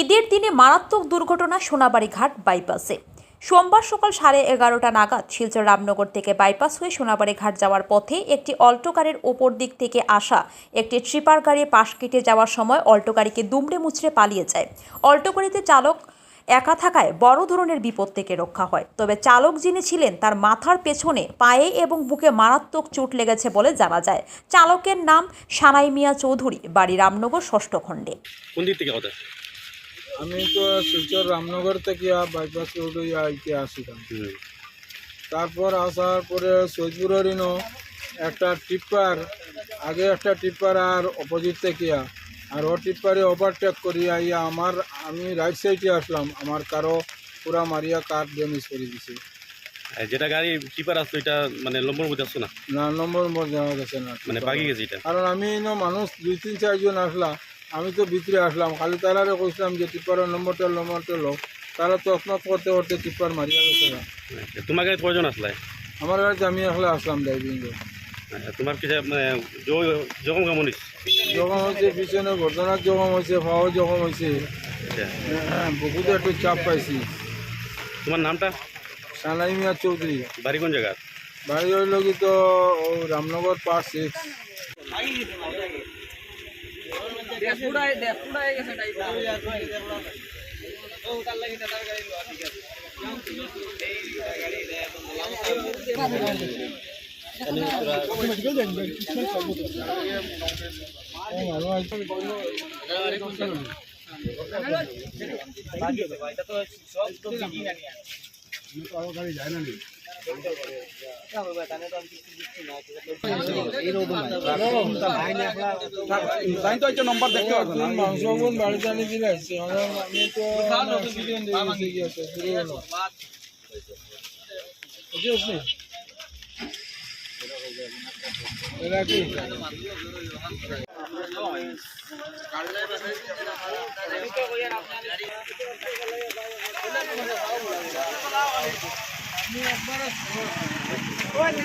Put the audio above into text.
ঈদের দিনে মারাত্মক দুর্ঘটনা সোনাবাড়ি ঘাট বাইপাসে। সোমবার সকাল সাড়ে এগারোটা নাগাদ শিলচর রামনগর থেকে বাইপাস হয়ে সোনাবাড়ি ঘাট যাওয়ার পথে একটি অল্টো গাড়ির ওপর দিক থেকে আসা একটি ট্রিপার গাড়ি পাশ কেটে যাওয়ার সময় অল্টো গাড়িকে দুমড়ে মুচড়ে পালিয়ে যায়। অল্টো গাড়িতে চালক একা থাকায় বড় ধরনের বিপদ থেকে রক্ষা হয়। তবে চালক যিনি ছিলেন, তার মাথার পেছনে পায়ে এবং বুকে মারাত্মক চোট লেগেছে বলে জানা যায়। চালকের নাম সানাই মিয়া চৌধুরী, বাড়ি রামনগর, ষষ্ঠ খণ্ডে। কোন দিক থেকে আমি তো শিলচর রামনগর থেকে বাইপাস রোড আইতে আসিলাম। তারপর আসার পরে সৈদপুরের ইনো একটা টিপ্পার আগে একটা টিপ্পার আর অপোজিট থেকে আর ও টিপ্পারে ওভারটেক করি আইয়া আমার আমি রাইট সাইডে আসলাম আমার কারও পুরা মারিয়া কার ড্যামেজ করে দিছে। যেটা গাড়ি টিপার আসতো এটা মানে লম্বর মধ্যে আসতো না? না নম্বর নম্বর জানা গেছে না। মানে বাকি গেছে এটা? কারণ আমি মানুষ দুই তিন চারজন আসলাম আমি তো ভিতরে আসলাম। খালি তারারে কইছিলাম যে টিপ্পারের নম্বরটা নম্বরটা লো তারা তো তসমাত করতে করতে টিপ্পার মারিয়া গেছে না আচ্ছা, তোমার কয়জন আসলে? আমার কাছে আমি আসলে আসলাম ড্রাইভিং আচ্ছা, তোমার কি মানে জখম কেমন? জখম হয়েছে পিছনে ঘটনার জখম হয়েছে পাওয়ার জখম হয়েছে আচ্ছা। বহুত একটু চাপ পাইছি। তোমার নামটা? সানাই মিয়া চৌধুরী। বাড়ি কোন জায়গা বাড়ি হইল কি তো রামনগর পার্ট সিক্স মাংস বোন বাড়িতে আনি দিলে আসছে আমি তো accident হয়ে গেছে কি আছে, শুরু হলো। বুঝতে পারছি? এরা কি